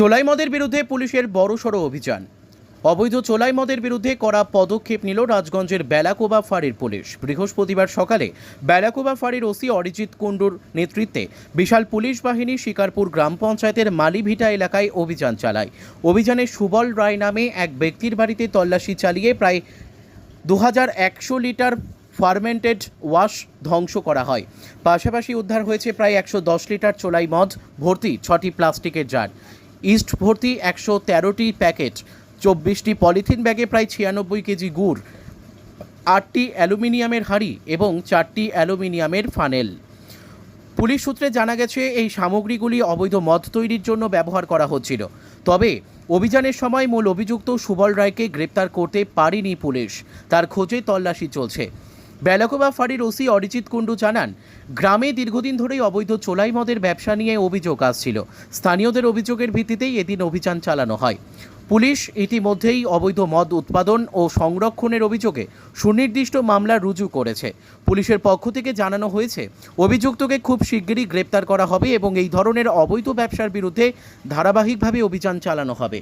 চোলাই মদের বিরুদ্ধে পুলিশের বড়সড় অভিযান। অবৈধ চোলাই মদের বিরুদ্ধে করা পদক্ষেপ নিল রাজগঞ্জের বেলাকোবা ফাঁড়ির পুলিশ। বৃহস্পতিবার সকালে বেলাকোবা ফাঁড়ির ওসি অরিজিৎ কুণ্ডুর নেতৃত্বে বিশাল পুলিশ বাহিনী শিকারপুর গ্রাম পঞ্চায়েতের মালিভিটা এলাকায় অভিযান চালায়। অভিযানে সুবল রায় নামে এক ব্যক্তির বাড়িতে তল্লাশি চালিয়ে প্রায় দু লিটার ফার্মেন্টেড ওয়াশ ধ্বংস করা হয়। পাশাপাশি উদ্ধার হয়েছে প্রায় একশো দশ লিটার চোলাই মদ ভর্তি ছটি প্লাস্টিকের জার। ইস্ট ভর্তি একশো তেরোটি প্যাকেট, চব্বিশটি পলিথিন ব্যাগে প্রায় ছিয়ানব্বই কেজি গুড়, আটটি অ্যালুমিনিয়ামের হাঁড়ি এবং চারটি অ্যালুমিনিয়ামের ফানেল। পুলিশ সূত্রে জানা গেছে, এই সামগ্রীগুলি অবৈধ মদ তৈরির জন্য ব্যবহার করা হচ্ছিল। তবে অভিযানের সময় মূল অভিযুক্ত সুবল রায়কে গ্রেপ্তার করতে পারেনি পুলিশ। তার খোঁজে তল্লাশি চলছে। বেলাকোবা ফাঁড়ির ওসি অরিজিৎ কুণ্ডু জানান, গ্রামে দীর্ঘদিন ধরেই অবৈধ চোলাই মদের ব্যবসা নিয়ে অভিযোগ আসছিল। স্থানীয়দের অভিযোগের ভিত্তিতেই এদিন অভিযান চালানো হয়। পুলিশ ইতিমধ্যেই অবৈধ মদ উৎপাদন ও সংরক্ষণের অভিযোগে সুনির্দিষ্ট মামলা রুজু করেছে। পুলিশের পক্ষ থেকে জানানো হয়েছে, অভিযুক্তকে খুব শিগগিরই গ্রেপ্তার করা হবে এবং এই ধরনের অবৈধ ব্যবসার বিরুদ্ধে ধারাবাহিকভাবে অভিযান চালানো হবে।